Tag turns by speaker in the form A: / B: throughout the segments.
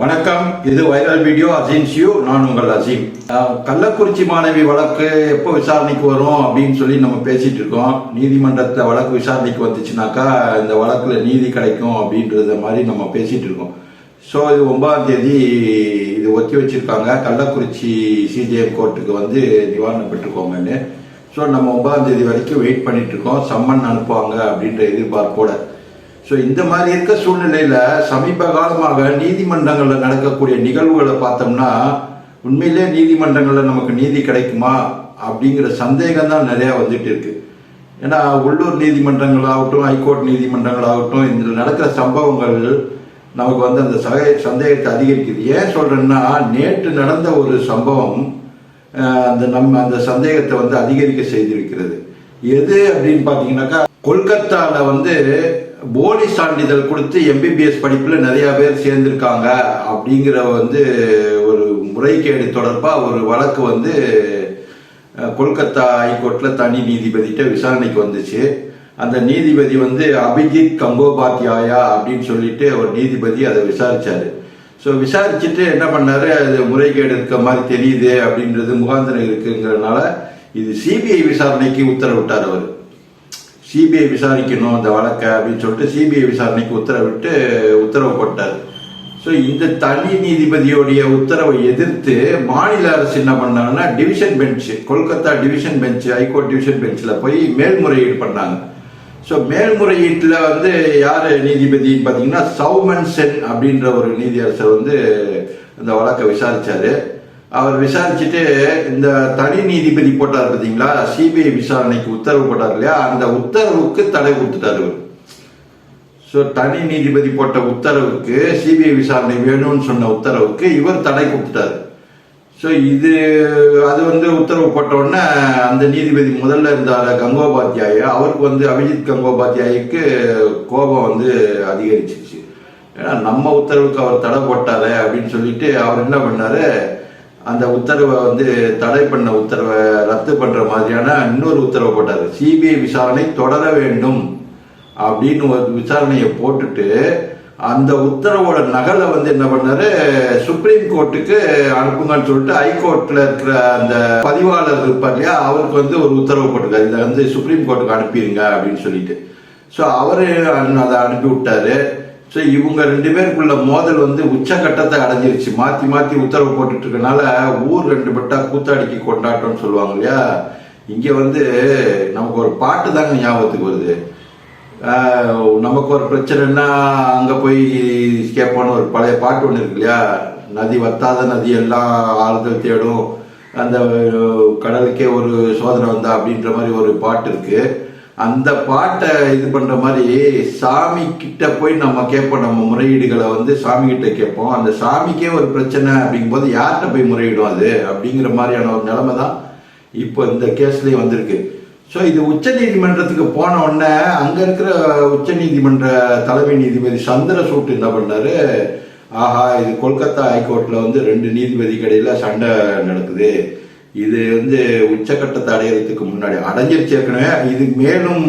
A: வணக்கம். இது viral video Azeem see you நான் உங்கள் அசீம். கள்ளக்குறிச்சி மாணவி வழக்கு எப்போ விசாரணைக்கு வரும் அப்படின்னு சொல்லி நம்ம பேசிட்டு இருக்கோம். நீதிமன்றத்தை வழக்கு விசாரணைக்கு வந்துச்சுனாக்கா இந்த வழக்குல நீதி கிடைக்கும் அப்படின்றத மாதிரி நம்ம பேசிட்டு இருக்கோம். ஸோ இது ஒன்பதாம் தேதி இது ஒத்தி வச்சிருக்காங்க. கள்ளக்குறிச்சி சிஜிஎம் கோர்ட்டுக்கு வந்து நிவாரணம் பெற்றுக்கோங்கன்னு. ஸோ நம்ம ஒன்பதாம் தேதி வரைக்கும் வெயிட் பண்ணிட்டு இருக்கோம். சம்மன் அனுப்புவாங்க அப்படின்ற எதிர்பார்ப்போட. ஸோ இந்த மாதிரி இருக்க சூழ்நிலையில் சமீப காலமாக நீதிமன்றங்களில் நடக்கக்கூடிய நிகழ்வுகளை பார்த்தோம்னா உண்மையிலே நீதிமன்றங்களில் நமக்கு நீதி கிடைக்குமா? அப்படிங்கிற சந்தேகம் தான் நிறையா வந்துட்டு இருக்கு. ஏன்னா உள்ளூர் நீதிமன்றங்களாகட்டும் ஹைகோர்ட் நீதிமன்றங்களாகட்டும் இதில் நடக்கிற சம்பவங்கள் நமக்கு வந்து அந்த சக சந்தேகத்தை அதிகரிக்குது. ஏன் சொல்கிறேன்னா நேற்று நடந்த ஒரு சம்பவம் அந்த நம்ம அந்த சந்தேகத்தை வந்து அதிகரிக்க செய்திருக்கிறது. எது அப்படின்னு பார்த்தீங்கன்னாக்கா கொல்கத்தாவில் வந்து போலி சான்றிதழ் கொடுத்து எம்பிபிஎஸ் படிப்பில் நிறையா பேர் சேர்ந்திருக்காங்க அப்படிங்கிற வந்து ஒரு முறைகேடு தொடர்பாக ஒரு வழக்கு வந்து கொல்கத்தா ஹைகோர்ட்டில் தனி நீதிபதிகிட்ட விசாரணைக்கு வந்துச்சு. அந்த நீதிபதி வந்து அபிஜித் கங்கோபாத்யாயா அப்படின்னு சொல்லிட்டு ஒரு நீதிபதி அதை விசாரிச்சாரு. ஸோ விசாரிச்சுட்டு என்ன பண்ணாரு? அது முறைகேடு இருக்க மாதிரி தெரியுது அப்படின்றது முகாந்திரம் இருக்குங்கிறனால இது சிபிஐ விசாரணைக்கு உத்தரவிட்டார் அவர். சிபிஐ விசாரிக்கணும் அந்த வழக்கை அப்படின்னு சொல்லிட்டு சிபிஐ விசாரணைக்கு உத்தரவிட்டு உத்தரவு போட்டார். ஸோ இந்த தனி நீதிபதியோடைய உத்தரவை எதிர்த்து மாநில அரசு என்ன பண்ணாங்கன்னா division bench Kolkata division bench high court division பெஞ்சில் போய் மேல்முறையீடு பண்ணாங்க. ஸோ மேல்முறையீட்டில் வந்து யார் நீதிபதின்னு பார்த்தீங்கன்னா சௌமன் சென் அப்படின்ற ஒரு நீதியரசர் வந்து இந்த வழக்கை விசாரிச்சாரு. அவர் விசாரிச்சுட்டு இந்த தனி நீதிபதி போட்டார் பார்த்தீங்களா? சிபிஐ விசாரணைக்கு உத்தரவு போட்டார் இல்லையா? அந்த உத்தரவுக்கு தடை கொடுத்துட்டாரு இவர். ஸோ தனி நீதிபதி போட்ட உத்தரவுக்கு சிபிஐ விசாரணை வேணும்னு சொன்ன உத்தரவுக்கு இவர் தடை கொடுத்துட்டாரு. ஸோ இது அது வந்து உத்தரவு போட்ட அந்த நீதிபதி முதல்ல இருந்தார் கங்கோபாத்தியாய அவருக்கு வந்து அபிஜித் கங்கோபாத்தியாய்க்கு கோபம் வந்து அதிகரிச்சிச்சு ஏன்னா நம்ம உத்தரவுக்கு அவர் தடை போட்டாரு அப்படின்னு சொல்லிட்டு அவர் என்ன பண்ணார்? அந்த உத்தரவை வந்து தடை பண்ண உத்தரவை ரத்து பண்ற மாதிரியான இன்னொரு உத்தரவை போட்டாரு. சிபிஐ விசாரணை தொடர வேண்டும் அப்படின்னு ஒரு விசாரணையை போட்டுட்டு அந்த உத்தரவோட நகலை வந்து என்ன பண்ணாரு? சுப்ரீம் கோர்ட்டுக்கு அனுப்புங்கன்னு சொல்லிட்டு ஹைகோர்ட்ல இருக்கிற அந்த பதிவாளர் இருப்பார் இல்லையா அவருக்கு வந்து ஒரு உத்தரவு போட்டிருக்காரு. இதை வந்து சுப்ரீம் கோர்ட்டுக்கு அனுப்பிடுங்க அப்படின்னு சொல்லிட்டு. ஸோ அவரு அனு- அதை அனுப்பி விட்டாரு ஸோ இவங்க ரெண்டு பேருக்குள்ள மோதல் வந்து உச்சகட்டத்தை அடைஞ்சிருச்சு. மாற்றி மாற்றி உத்தரவு போட்டுட்டு இருக்கனால ஊர் ரெண்டு பட்டா கூத்தாடிக்கு கொண்டாட்டம்னு சொல்லுவாங்க இல்லையா? இங்கே வந்து நமக்கு ஒரு பாட்டு தாங்க ஞாபகத்துக்கு வருது. நமக்கு ஒரு பிரச்சனைன்னா அங்கே போய் கேட்போன்னு ஒரு பழைய பாட்டு ஒன்று இருக்கு இல்லையா? நதி வத்தாத நதி எல்லாம் ஆறுதல் தேடும். அந்த கடலுக்கே ஒரு சோதனை வந்தா அப்படின்ற மாதிரி ஒரு பாட்டு இருக்குது அந்த பாட்டை இது பண்ணுற மாதிரி சாமி கிட்ட போய் நம்ம கேட்போம். நம்ம முறையீடுகளை வந்து சாமி கிட்ட கேட்போம். அந்த சாமிக்கே ஒரு பிரச்சனை அப்படிங்கும்போது யார்கிட்ட போய் முறையிடும் அது? அப்படிங்கிற மாதிரியான ஒரு நிலைமை தான் இப்போ இந்த கேஸ்லேயே வந்திருக்கு. ஸோ இது உச்ச நீதிமன்றத்துக்கு போன உடனே அங்கே இருக்கிற உச்ச நீதிமன்ற தலைமை நீதிபதி சந்திரசூட் என்ன பண்ணாரு? ஆஹா இது கொல்கத்தா ஹைகோர்ட்ல வந்து ரெண்டு நீதிபதிக்கு இடையில சண்டை நடக்குது. இது வந்து உச்சக்கட்டத்தை அடையிறதுக்கு முன்னாடி அடைஞ்சிருச்சு ஏற்கனவே. இது மேலும்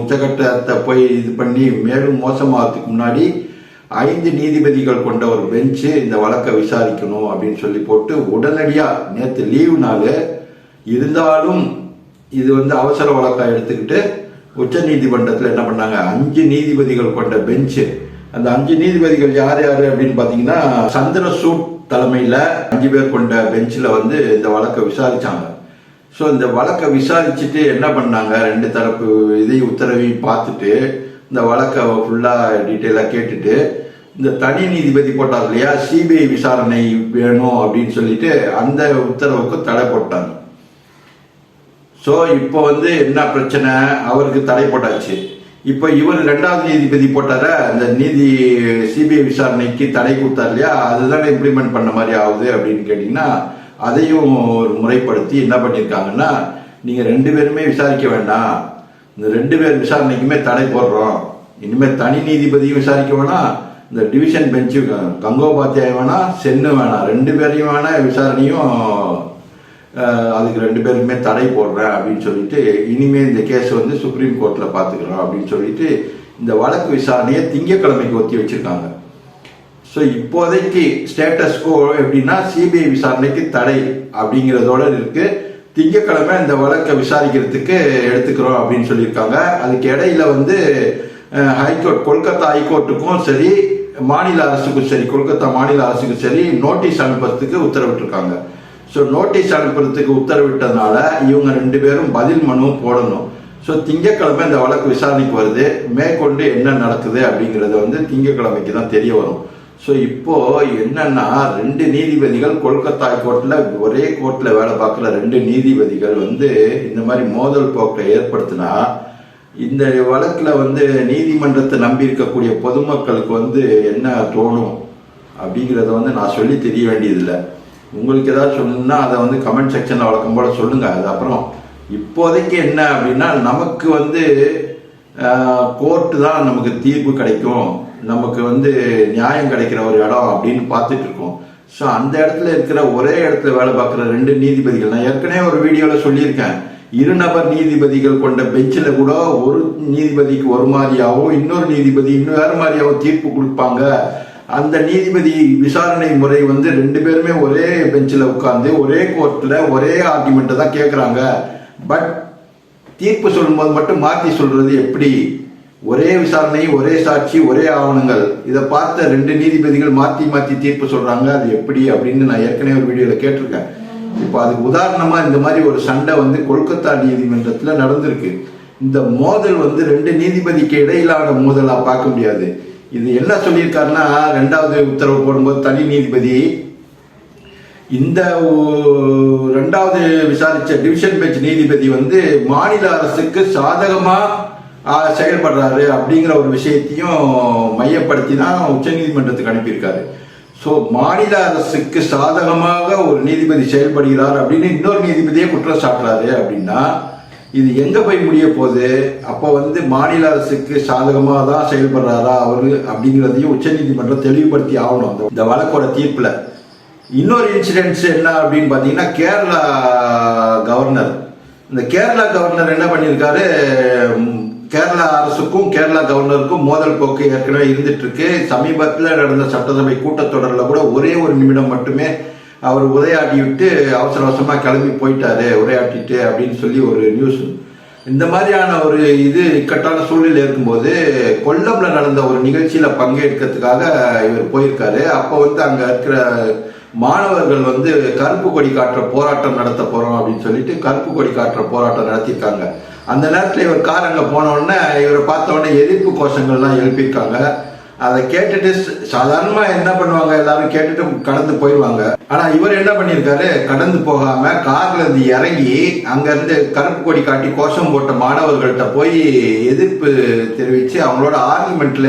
A: உச்சக்கட்டத்தை போய் இது பண்ணி மேலும் மோசமாகிறதுக்கு முன்னாடி ஐந்து நீதிபதிகள் கொண்ட ஒரு பெஞ்சு இந்த வழக்கை விசாரிக்கணும் அப்படின்னு சொல்லி போட்டு உடனடியாக நேற்று லீவு நாள் இருந்தாலும் இது வந்து அவசர வழக்காக எடுத்துக்கிட்டு உச்ச நீதிமன்றத்தில் என்ன பண்ணாங்க? அஞ்சு நீதிபதிகள் கொண்ட பெஞ்சு. அந்த அஞ்சு நீதிபதிகள் யார் யார் அப்படின்னு பார்த்தீங்கன்னா சந்திரசூட் தலைமையில் அஞ்சு பேர் கொண்ட பெஞ்சில் வந்து இந்த வழக்கை விசாரித்தாங்க ஸோ இந்த வழக்கை விசாரிச்சுட்டு என்ன பண்ணாங்க? ரெண்டு தரப்பு இதையும் உத்தரவையும் பார்த்துட்டு இந்த வழக்கை ஃபுல்லாக டீட்டெயிலாக கேட்டுட்டு இந்த தனி நீதிபதி போட்டார் இல்லையா? சிபிஐ விசாரணை வேணும் அப்படின்னு சொல்லிட்டு அந்த உத்தரவுக்கு தடை போட்டாங்க. ஸோ இப்போ வந்து என்ன பிரச்சனை? அவருக்கு தடை போட்டாச்சு. இப்போ இவர் ரெண்டாவது நீதிபதி போட்டார? அந்த நீதி சிபிஐ விசாரணைக்கு தடை கொடுத்தார் இல்லையா? அதுதானே இம்ப்ளிமெண்ட் பண்ண மாதிரி ஆகுது அப்படின்னு கேட்டிங்கன்னா அதையும் ஒரு முறைப்படுத்தி என்ன பண்ணியிருக்காங்கன்னா நீங்கள் ரெண்டு பேருமே விசாரிக்க வேண்டாம். இந்த ரெண்டு பேர் விசாரணைக்குமே தடை போடுறோம். இனிமேல் தனி நீதிபதியும் விசாரிக்க வேணாம். இந்த டிவிஷன் பெஞ்சு கங்கோபாத்தியாயம் வேணாம் சென்னு வேணாம். ரெண்டு பேரையும் வேணா விசாரணையும் அதுக்கு ரெண்டு பேருக்குமே தடை போடுறேன் அப்படின்னு சொல்லிட்டு இனிமே இந்த கேஸ் வந்து சுப்ரீம் கோர்ட்ல பாத்துக்கிறோம் அப்படின்னு சொல்லிட்டு இந்த வழக்கு விசாரணையை திங்கக்கிழமைக்கு ஒத்தி வச்சிருக்காங்க. ஸோ இப்போதைக்கு ஸ்டேட்டஸ் கோ எப்படின்னா சிபிஐ விசாரணைக்கு தடை அப்படிங்கிறதோட இருக்கு. திங்கக்கிழமை இந்த வழக்கை விசாரிக்கிறதுக்கு எடுத்துக்கிறோம் அப்படின்னு சொல்லியிருக்காங்க. அதுக்கு இடையில வந்து ஹைகோர்ட் கொல்கத்தா ஹைகோர்ட்டுக்கும் சரி மாநில அரசுக்கும் சரி கொல்கத்தா மாநில அரசுக்கும் சரி நோட்டீஸ் அனுப்புறதுக்கு உத்தரவிட்டிருக்காங்க. ஸோ நோட்டீஸ் அனுப்புறதுக்கு உத்தரவிட்டதுனால இவங்க ரெண்டு பேரும் பதில் மனு போடணும். ஸோ திங்கக்கிழமை இந்த வழக்கு விசாரணைக்கு வருது. மேற்கொண்டு என்ன நடக்குது அப்படிங்கிறது வந்து திங்கக்கிழமைக்கு தான் தெரிய வரும். ஸோ இப்போ என்னன்னா ரெண்டு நீதிபதிகள் கொல்கத்தா கோர்ட்டில் ஒரே கோர்ட்டில் வேலை பார்க்குற ரெண்டு நீதிபதிகள் வந்து இந்த மாதிரி மோதல் போக்கை ஏற்படுத்தினா இந்த வழக்கில் வந்து நீதிமன்றத்தை நம்பி இருக்கக்கூடிய பொதுமக்களுக்கு வந்து என்ன தோணும் அப்படிங்கிறத வந்து நான் சொல்லி தெரிய வேண்டியதில்லை. உங்களுக்கு ஏதாவது சொல்லணும்னா அதை வந்து கமெண்ட் செக்ஷனில் வழக்கம் போல சொல்லுங்க. அது அப்புறம் இப்போதைக்கு என்ன அப்படின்னா நமக்கு வந்து கோர்ட்டு தான் நமக்கு தீர்ப்பு கிடைக்கும். நமக்கு வந்து நியாயம் கிடைக்கிற ஒரு இடம் அப்படின்னு பார்த்துட்டு இருக்கோம். ஸோ அந்த இடத்துல இருக்கிற ஒரே இடத்துல வேலை பார்க்குற ரெண்டு நீதிபதிகள் நான் ஏற்கனவே ஒரு வீடியோவில் சொல்லியிருக்கேன். இருநபர் நீதிபதிகள் கொண்ட பெஞ்சில் கூட ஒரு நீதிபதிக்கு ஒரு மாதிரியாகவும் இன்னொரு நீதிபதி இன்னும் வேறு மாதிரியாகவும் தீர்ப்பு கொடுப்பாங்க. அந்த நீதிபதி விசாரணை முறை வந்து ரெண்டு பேருமே ஒரே பெஞ்சில் உட்கார்ந்து ஒரே கோர்ட்டில் ஒரே ஆர்குமெண்ட்டை தான் கேட்குறாங்க பட் தீர்ப்பு சொல்லும்போது மட்டும் மாற்றி சொல்கிறது எப்படி? ஒரே விசாரணை ஒரே சாட்சி ஒரே ஆவணங்கள். இதை பார்த்த ரெண்டு நீதிபதிகள் மாற்றி மாற்றி தீர்ப்பு சொல்கிறாங்க அது எப்படி அப்படின்னு நான் ஏற்கனவே ஒரு வீடியோவில் கேட்டிருக்கேன். இப்போ அதுக்கு உதாரணமாக இந்த மாதிரி ஒரு சண்டை வந்து கொல்கத்தா நீதிமன்றத்தில் நடந்திருக்கு. இந்த மோதல் வந்து ரெண்டு நீதிபதிக்கு இடையிலான மோதலாக பார்க்க முடியாது. இது என்ன சொல்லியிருக்காருன்னா ரெண்டாவது உத்தரவு போடும்போது தனி நீதிபதி இந்த ரெண்டாவது விசாரிச்ச டிவிஷன் பெஞ்ச் நீதிபதி வந்து மாநில அரசுக்கு சாதகமா செயல்படுறாரு அப்படிங்கிற ஒரு விஷயத்தையும் மையப்படுத்தி தான் உச்சநீதிமன்றத்துக்கு அனுப்பியிருக்காரு. ஸோ மாநில அரசுக்கு சாதகமாக ஒரு நீதிபதி செயல்படுகிறார் அப்படின்னு இன்னொரு நீதிபதியே குற்றம் சாட்டுறாரு அப்படின்னா இது எங்க போய் முடிய போகுது? அப்போ வந்து மாநில அரசுக்கு சாதகமாக தான் செயல்படுறாரா? அவரு அப்படிங்கிறதையும் உச்சநீதிமன்றம் தெளிவுபடுத்தி ஆகணும். அந்த- இந்த வழக்கோட தீர்ப்புல. இன்னொரு இன்சிடென்ட்ஸ் என்ன அப்படின்னு பார்த்தீங்கன்னா கேரளா கவர்னர் இந்த கேரளா கவர்னர் என்ன பண்ணியிருக்காரு? கேரளா அரசுக்கும் கேரளா கவர்னருக்கும் மோதல் போக்கு ஏற்கனவே இருந்துட்டு இருக்கு. சமீபத்தில் நடந்த சட்டசபை கூட்டத்தொடரில் கூட ஒரே ஒரு நிமிடம் மட்டுமே அவர் உரையாடி விட்டு அவசர அவசரமாக கிளம்பி போயிட்டாரு உரையாட்டிட்டு அப்படின்னு சொல்லி ஒரு நியூஸ் இந்த மாதிரியான ஒரு இது இக்கட்டான சூழ்நிலை இருக்கும்போது கொல்லம்ல நடந்த ஒரு நிகழ்ச்சியில பங்கேற்கிறதுக்காக இவர் போயிருக்காரு. அப்போ வந்து அங்க இருக்கிற மாணவர்கள் வந்து கருப்பு கொடி காட்டுற போராட்டம் நடத்த போறோம் அப்படின்னு சொல்லிட்டு கருப்பு கொடி காட்டுற போராட்டம் நடத்தியிருக்காங்க. அந்த நேரத்தில் இவர் கார் அங்கே போன உடனே இவரை பார்த்த உடனே எதிர்ப்பு கோஷங்கள்லாம் எழுப்பியிருக்காங்க. அதை கேட்டுட்டு சாதாரணமாக சாதாரணமா என்ன பண்ணுவாங்க? எல்லாரும் கேட்டுட்டு கடந்து போயிடுவாங்க ஆனா இவர் என்ன பண்ணியிருக்காரு? கடந்து போகாம கார்ல இருந்து இறங்கி அங்க இருந்து கருப்பு கொடி காட்டி கோஷம் போட்ட மாணவர்கள்ட்ட போய் எதிர்ப்பு தெரிவிச்சு அவங்களோட ஆர்குமெண்ட்ல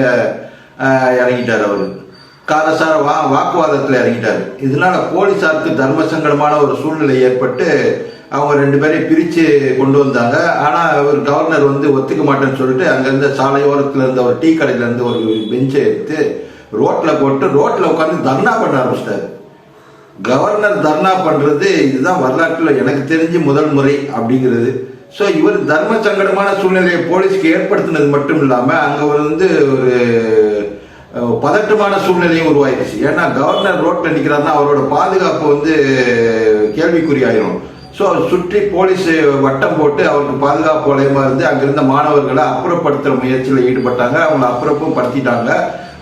A: இறங்கிட்டார் அவரு. காரசார வா வாக்குவாதத்தில் இறங்கிட்டாரு. இதனால போலீசாருக்கு தர்ம சங்கடமான ஒரு சூழ்நிலை ஏற்பட்டு அவங்க ரெண்டு பேரையும் பிரித்து கொண்டு வந்தாங்க. ஆனால் அவர் கவர்னர் வந்து ஒத்துக்க மாட்டேன்னு சொல்லிட்டு அங்கேருந்து சாலையோரத்தில் இருந்த ஒரு டீ கடையிலேருந்து ஒரு பெஞ்சை எடுத்து ரோட்டில் போட்டு ரோட்டில் உட்காந்து தர்ணா பண்ண ஆரம்பிச்சிட்டாரு. கவர்னர் தர்ணா பண்ணுறது இதுதான் வரலாற்றில் எனக்கு தெரிஞ்சு முதல் முறை அப்படிங்கிறது. ஸோ இவர் தர்ம சங்கடமான சூழ்நிலையை போலீஸ்க்கு ஏற்படுத்தினது மட்டும் இல்லாமல் அங்கே வந்து ஒரு பதட்டமான சூழ்நிலையும் உருவாயிடுச்சு. ஏன்னா கவர்னர் ரோட்டில் நிற்கிறாருன்னா அவரோட பாதுகாப்பு வந்து கேள்விக்குறி ஆயிரும். ஸோ சுற்றி போலீஸ் வட்டம் போட்டு அவருக்கு பாதுகாப்பு வளையமாக இருந்து அங்கிருந்த மாணவர்களை அப்புறப்படுத்துகிற முயற்சியில் ஈடுபட்டாங்க. அவங்களை அப்புறப்பும் படுத்திட்டாங்க.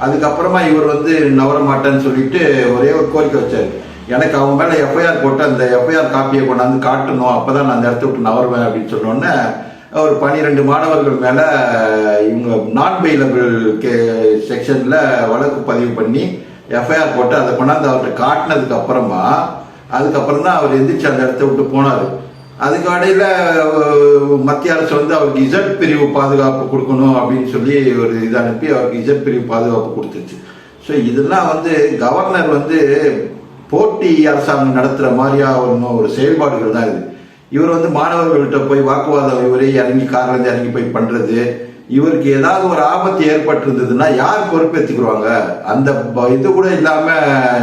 A: அதுக்கப்புறமா இவர் வந்து நவர மாட்டேன்னு சொல்லிட்டு ஒரே ஒரு கோரிக்கை வச்சார். எனக்கு அவங்க மேலே எஃப்ஐஆர் போட்டு அந்த எஃப்ஐஆர் காப்பியை கொண்டாந்து காட்டணும். அப்போ தான் நான் அந்த இடத்த விட்டு நவருவேன் அப்படின்னு சொன்னோன்னே ஒரு பனிரெண்டு மாணவர்கள் மேலே இவங்க நான் பெயிலபிள் கே செக்ஷனில் வழக்கு பதிவு பண்ணி எஃப்ஐஆர் போட்டு அதை கொண்டாந்து அவர்கிட்ட காட்டினதுக்கு அப்புறமா அதுக்கப்புறம் தான் அவர் எந்திரிச்சு அந்த இடத்த விட்டு போனார். அதுக்கு இடையில மத்திய அரசு வந்து அவருக்கு இசட் பிரிவு பாதுகாப்பு கொடுக்கணும் அப்படின்னு சொல்லி ஒரு இது அனுப்பி அவருக்கு இசட் பிரிவு பாதுகாப்பு கொடுத்துருச்சு ஸோ இதெல்லாம் வந்து கவர்னர் வந்து போட்டி அரசாங்கம் நடத்துகிற மாதிரியா ஒரு ஒரு செயல்பாடுகள் தான் இது. இவர் வந்து மாணவர்கள்ட்ட போய் வாக்குவாதம் இவரே இறங்கி காரில் இறங்கி போய் பண்ணுறது இவருக்கு ஏதாவது ஒரு ஆபத்து ஏற்பட்டிருந்ததுன்னா யார் பொறுப்பேற்றுக்குருவாங்க அந்த ப- இது கூட இல்லாம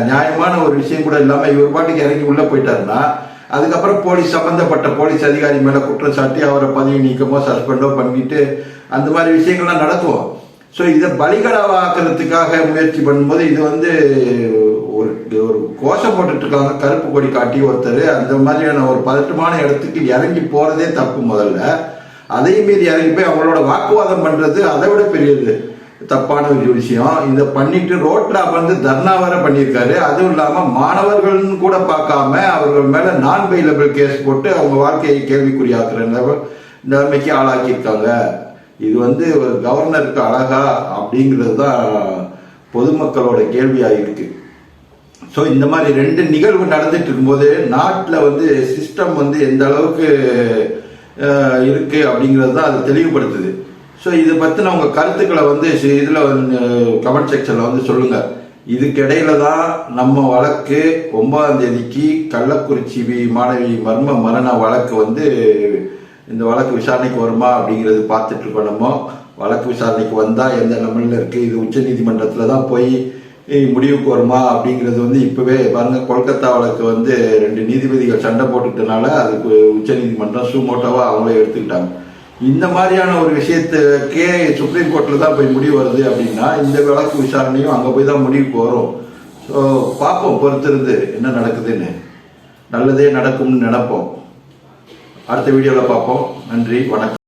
A: நியாயமான ஒரு விஷயம் கூட இல்லாம இவர் பாட்டுக்கு இறங்கி உள்ள போயிட்டாருன்னா அதுக்கப்புறம் போலீஸ் சம்பந்தப்பட்ட போலீஸ் அதிகாரி மேல குற்றம் சாட்டி அவரை பதவி நீக்கமோ சஸ்பெண்டோ பண்ணிட்டு அந்த மாதிரி விஷயங்கள்லாம் நடத்துவோம். ஸோ இதை பலிகடாவாக்குறதுக்காக முயற்சி பண்ணும்போது இது வந்து ஒரு ஒரு கோஷம் போட்டுட்டு இருக்காங்க கருப்பு கொடி காட்டி ஒருத்தர். அந்த மாதிரியான ஒரு பதட்டமான இடத்துக்கு இறங்கி போறதே தப்பு முதல்ல. அதையும் மீறி இறங்கி போய் அவங்களோட வாக்குவாதம் பண்ணுறது அதை விட பெரியது. தப்பான ஒரு விஷயம். இதை பண்ணிட்டு ரோட்ல அமர்ந்து தர்ணா வர பண்ணியிருக்காரு. அதுவும் இல்லாம மாணவர்கள்னு கூட பார்க்காம அவர்கள் மேல நான் பெயிலபிள் கேஸ் போட்டு அவங்க வாழ்க்கையை கேள்விக்குறியாக்குற நிலைமைக்கு ஆளாக்கியிருக்காங்க. இது வந்து ஒரு கவர்னருக்கு அழகா அப்படிங்கிறது தான் பொதுமக்களோட கேள்வியாக இருக்கு. ஸோ இந்த மாதிரி ரெண்டு நிகழ்வு நடந்துட்டு இருக்கும்போது நாட்டில் வந்து சிஸ்டம் வந்து எந்த அளவுக்கு இருக்குது இருக்கு அப்படிங்கிறது தான் அது தெளிவுபடுத்துது. ஸோ இதை பற்றின உங்கள் கருத்துக்களை வந்து இதில் கமெண்ட் செக்ஷனில் வந்து சொல்லுங்கள் இதுக்கிடையில தான் நம்ம வழக்கு ஒன்பதாம் தேதிக்கு கள்ளக்குறிச்சி வி- மாணவி மர்ம மரண வழக்கு வந்து இந்த வழக்கு விசாரணைக்கு வருமா அப்படிங்கிறது பார்த்துட்டு இருக்கோம் நம்ம. வழக்கு விசாரணைக்கு வந்தால் எந்த நிலைமையில இருக்குது இது உச்சநீதிமன்றத்தில் தான் போய் முடிவுக்கு வருமா அப்படிங்கிறது வந்து இப்பவே பாருங்க கொல்கத்தா வழக்கு வந்து ரெண்டு நீதிபதிகள் சண்டை போட்டுக்கிட்டனால அதுக்கு உச்ச நீதிமன்றம் சூமோட்டோவா அவங்களே எடுத்துக்கிட்டாங்க. இந்த மாதிரியான ஒரு விஷயத்துக்கே சுப்ரீம் கோர்ட்ல தான் போய் முடிவு வருது அப்படின்னா இந்த வழக்கு விசாரணையும் அங்கே போய் தான் முடிவுக்கு வரும். ஸோ பார்ப்போம் பொறுத்திருந்து என்ன நடக்குதுன்னு. நல்லதே நடக்கும்னு நினைப்போம். அடுத்த வீடியோவில் பார்ப்போம். நன்றி வணக்கம்.